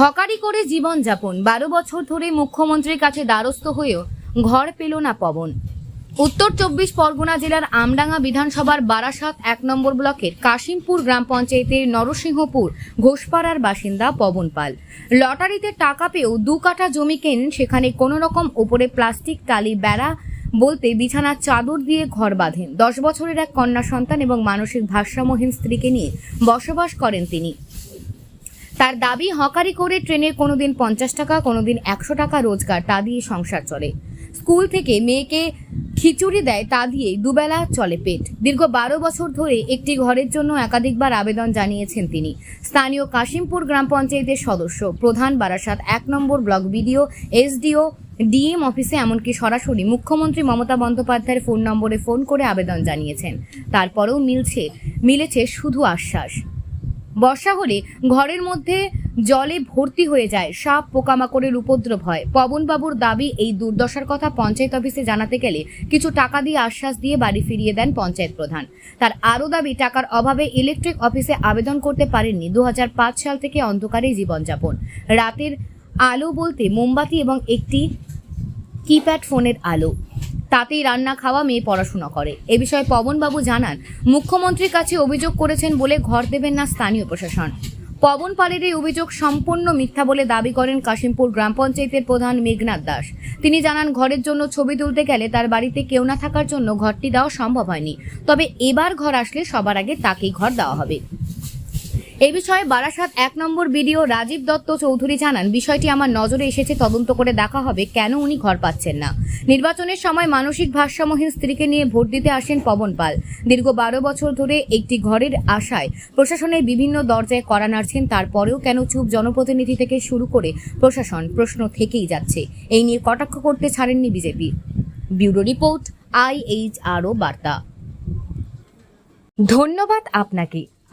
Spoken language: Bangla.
হকারি করে জীবনযাপন বারো বছর ধরে মুখ্যমন্ত্রীর কাছে দ্বারস্থ হয়েও ঘর পেল না পবন। উত্তর চব্বিশ পরগনা জেলার আমডাঙ্গা বিধানসভার বারাসাত এক নম্বর ব্লকের কাশিমপুর গ্রাম পঞ্চায়েতের নরসিংহপুর ঘোষপাড়ার বাসিন্দা পবন পাল। লটারিতে টাকা পেয়েও দু কাঠা জমি কেনেন সেখানে কোনো রকম ওপরে প্লাস্টিক, টালি, বেড়া বলতে বিছানার চাদর দিয়ে ঘর বাঁধেন। দশ বছরের এক কন্যা সন্তান এবং মানসিক ভারসাম্যহীন স্ত্রীকে নিয়ে বসবাস করেন তিনি। তার দাবি, হকারি করে ট্রেনে কোনোদিন পঞ্চাশ টাকা, কোনোদিন একশো টাকা রোজগার, তা দিয়ে সংসার চলে। স্কুল থেকে মেয়েকে খিচুড়ি দেয়, তা দিয়ে দুবেলা চলে পেট। দীর্ঘ বারো বছর ধরে একটি ঘরের জন্য একাধিকবার আবেদন জানিয়েছেন তিনি। স্থানীয় কাশিমপুর গ্রাম পঞ্চায়েতের সদস্য, প্রধান বারাসাত এক number block BDO, SDO, DM অফিসে এমনকি সরাসরি মুখ্যমন্ত্রী মমতা বন্দ্যোপাধ্যায়ের ফোন নম্বরে ফোন করে আবেদন জানিয়েছেন। তারপরেও মিলছে, মিলেছে শুধু আশ্বাস। বর্ষা হলে ঘরের মধ্যে জলে ভর্তি হয়ে যায়। সাপ, পোকামাকড়ের উপদ্রব হয়। পবনবাবুর দাবি, এই দুর্দশার কথা পঞ্চায়েত অফিসে জানাতে গেলে কিছু টাকা দিয়ে আশ্বাস দিয়ে বাড়ি ফিরিয়ে দেন পঞ্চায়েত প্রধান। তার আরও দাবি, টাকার অভাবে ইলেকট্রিক অফিসে আবেদন করতে পারেননি। দু হাজার পাঁচ সাল থেকে অন্ধকারেই জীবনযাপন। রাতের আলো বলতে মোমবাতি এবং একটি কিপ্যাড ফোনের আলো। তাতেই রান্না খাওয়া মেয়ে পড়াশোনা করে। এ বিষয়ে পবনবাবু জানান, মুখ্যমন্ত্রীর কাছে অভিযোগ করেছেন বলে ঘর দেবেন না স্থানীয় প্রশাসন। পবন পালের এই অভিযোগ সম্পূর্ণ মিথ্যা বলে দাবি করেন কাশিমপুর গ্রাম পঞ্চায়েতের প্রধান মেঘনাথ দাস। তিনি জানান, ঘরের জন্য ছবি তুলতে গেলে তার বাড়িতে কেউ না থাকার জন্য ঘরটি দেওয়া সম্ভব হয়নি। তবে এবার ঘর আসলে সবার আগে তাকেই ঘর দেওয়া হবে। এই বিষয়ে বারাসাত এক নম্বর বিডিও রাজীব দত্ত চৌধুরী জানান, বিষয়টি আমার নজরে এসেছে, তদন্ত করে দেখা হবে কেন উনি ঘর পাচ্ছেন না। নির্বাচনের সময় মানসিক ভারসাম্যহীন স্ত্রীকে নিয়ে ভোট দিতে আসেন পবন পাল। দীর্ঘ বারো বছর ধরে একটি ঘরের আশায় প্রশাসনের বিভিন্ন দরজায় করা নাড়ছেন, তারপরেও কেন চুপ জনপ্রতিনিধি থেকে শুরু করে প্রশাসন প্রশ্ন থেকেই যাচ্ছে। এই নিয়ে কটাক্ষ করতে ছাড়েননি বিজেপি। ব্যুরো রিপোর্ট আইএইচআরও বার্তা। ধন্যবাদ আপনাকে।